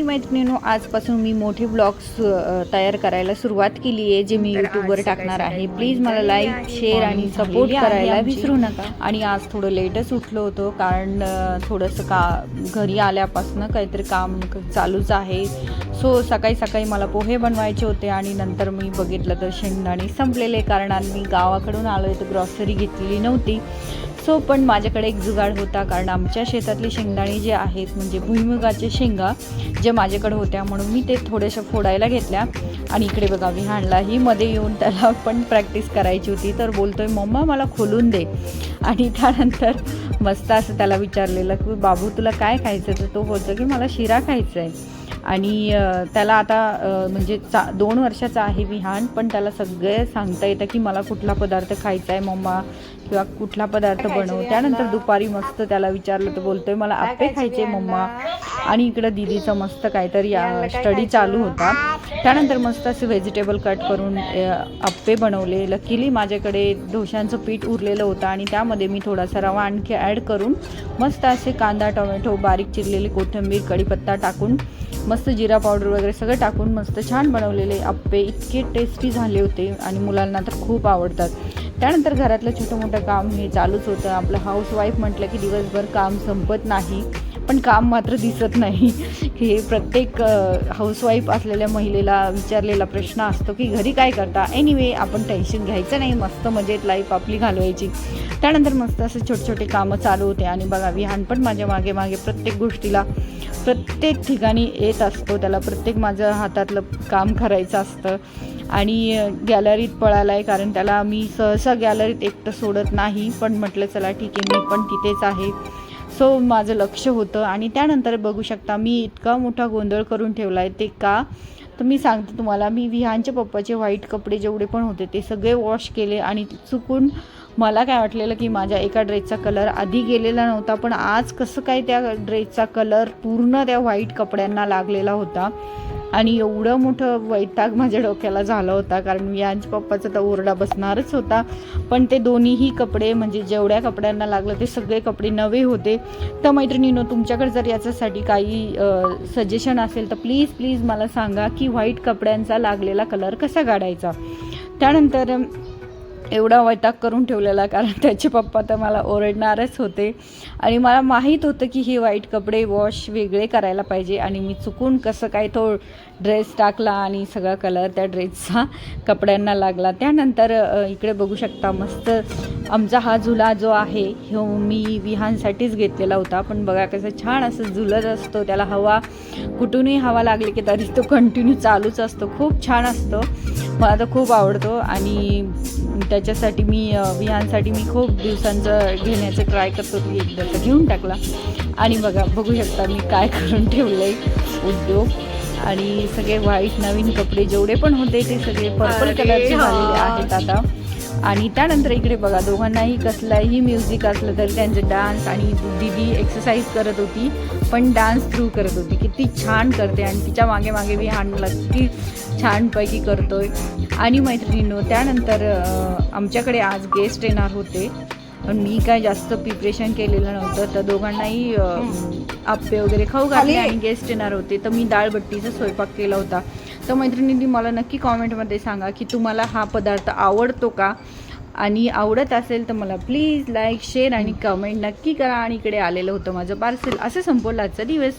आणि मैत्रिणींनो आजपासून मी मोठे ब्लॉग्स तयार करायला सुरुवात केली आहे जे मी यूट्यूबवर टाकणार आहे प्लीज मला लाईक. शेअर आणि सपोर्ट करायला. विसरू नका आणि आज थोडं लेटच उठलो होतो कारण थोडंसं का घरी आल्यापासून काहीतरी काम चालूच आहे सो सकाळी सकाळी मला पोहे बनवायचे होते आणि नंतर मी बघितलं तर शेंगदाणे संपलेले कारण मी गावाकडून आलो आहे तर ग्रॉसरी घेतलेली नव्हती सो पण माझ्याकडे एक जुगाड होता कारण आमच्या शेतातली शेंगदाणी जे आहेत म्हणजे भुईमुगाचे शेंगा जे माझ्याकडे होत्या म्हणून मी ते थोड्याशा फोडायला घेतल्या. आणि इकडे बघा विहानलाही मध्ये येऊन त्याला पण प्रॅक्टिस करायची होती. तर बोलतोय मम्मा मला खोलून दे. आणि त्यानंतर मस्त असं त्याला विचारलेलं की बाबू तुला काय खायचं तर तो बोलतो की मला शिरा खायचा आहे आणि त्याला आता म्हणजे चा दोन वर्षाचा आहे विहान पण त्याला सगळे सांगता येतं की मला कुठला पदार्थ खायचा आहे मम्मा किंवा कुठला पदार्थ बनव त्यानंतर? दुपारी मस्त त्याला विचारलं तर बोलतोय मला आप्पे खायचं मम्मा? आणि इकडं दिदीचं मस्त काहीतरी स्टडी? चालू होता त्यानंतर मस्त असे व्हेजिटेबल कट करून आप्पे बनवले लकीली माझ्याकडे डोशांचं पीठ उरलेलं होतं आणि त्यामध्ये मी थोडासा रवा आणखी ॲड करून मस्त असे कांदा टोमॅटो बारीक चिरलेली कोथिंबीर कढीपत्ता टाकून मस्त जिरा पावडर वगैरे सगळं टाकून मस्त छान बनवलेले आप्पे. इतके टेस्टी झाले होते आणि मुलांना तर खूप आवडतात. त्यानंतर घरातलं छोटं मोठं काम हे चालूच होतं. आपलं हाऊसवाईफ म्हटलं की दिवसभर काम संपत नाही पण काम मात्र दिसत नाही. हे प्रत्येक हाऊसवाईफ असलेल्या महिलेला विचारलेला प्रश्न असतो की घरी काय करता? एनिवे आपण टेन्शन घ्यायचं नाही. मस्त मजेत लाईफ आपली घालवायची. त्यानंतर मस्त असे छोटे छोटे कामं चालू होते. आणि बघा विहान पण माझ्या मागे मागे प्रत्येक गोष्टीला प्रत्येक ठिकाणी येत असतो. त्याला प्रत्येक माझं हातातलं काम करायचं असतं. आणि गॅलरीत पळाला आहे कारण त्याला मी सहसा गॅलरीत एकटं सोडत नाही. पण म्हटलं चला ठीक आहे मी पण तिथेच आहे. सो माझं लक्ष होतं. आणि त्यानंतर बघू शकता मी इतका मोठा गोंधळ करून ठेवला आहे ते का? तर मी सांगते तुम्हाला मी विहानच्या पप्पाचे व्हाईट कपडे जेवढे पण होते ते सगळे वॉश केले आणि चुकून मला काय वाटलेलं की माझ्या एका ड्रेसचा कलर आधी गेलेला नव्हता पण आज कसं काय त्या ड्रेसचा कलर पूर्ण त्या व्हाईट कपड्यांना लागलेला होता. आणि एवढं मोठं वैताग माझ्या डोक्याला झाला होता कारण विहानच्या पप्पाचा तर ओरडा बसणारच होता. पण ते दोन्हीही कपडे म्हणजे जेवढ्या कपड्यांना लागलं ते सगळे कपडे नवे होते. तर मैत्रिणीनो तुमच्याकडे जर याच्यासाठी काही सजेशन असेल तर प्लीज प्लीज मला सांगा की व्हाईट कपड्यांचा लागलेला कलर कसा काढायचा? त्यानंतर एवढा वैताग करून ठेवलेला कारण त्याचे पप्पा तर मला ओरडणारच होते. आणि मला माहीत होतं की हे वाईट कपडे वॉश वेगळे करायला पाहिजे आणि मी चुकून कसं काय तो ड्रेस टाकला आणि सगळा कलर त्या ड्रेसचा कपड्यांना लागला. त्यानंतर इकडे बघू शकता मस्त आमचा हा झुला जो आहे हो मी विहानसाठीच घेतलेला होता. पण बघा कसं छान असं झुलत असतो त्याला हवा कुठूनही हवा लागली की तरी तो कंटिन्यू चालूच असतो. खूप छान असतो. मला तर खूप आवडतो आणि त्याच्यासाठी मी विहानसाठी मी खूप दिवसांचं घेण्याचं ट्राय करतो ती एकदा तर. घेऊन टाकला. आणि बघा बघू शकता मी काय करून ठेवलं आहे उद्योग. आणि सगळे व्हाईट नवीन कपडे जेवढे पण होते ते सगळे पर्पल कलरचे. झालेले आहेत आता. आणि त्यानंतर इकडे बघा दोघांनाही कसलाही म्युझिक असलं तरी त्यांचे डान्स आणि दिदी एक्सरसाइज करत होती पण डान्स थ्रू करत होती. किती छान करते आणि तिच्यामागे मागे मी हाण नक्की छानपैकी करतोय. आणि मैत्रिणींनो त्यानंतर आमच्याकडे आज गेस्ट येणार होते. पण मी काय जास्त प्रिपरेशन केलेलं नव्हतं. तर दोघांनाही आप्पे वगैरे खाऊ घातले खाली. आणि गेस्ट येणार होते. तर मी डाळबट्टीचा स्वयंपाक केला होता. तर मैत्रिणींनी मला नक्की कॉमेंटमध्ये सांगा की तुम्हाला हा पदार्थ आवडतो का? आणि आवडत असेल तर मला प्लीज लाईक शेअर आणि कमेंट नक्की करा. आणि इकडे आलेलं होतं माझं पार्सल असं संपवलं आजचा दिवस.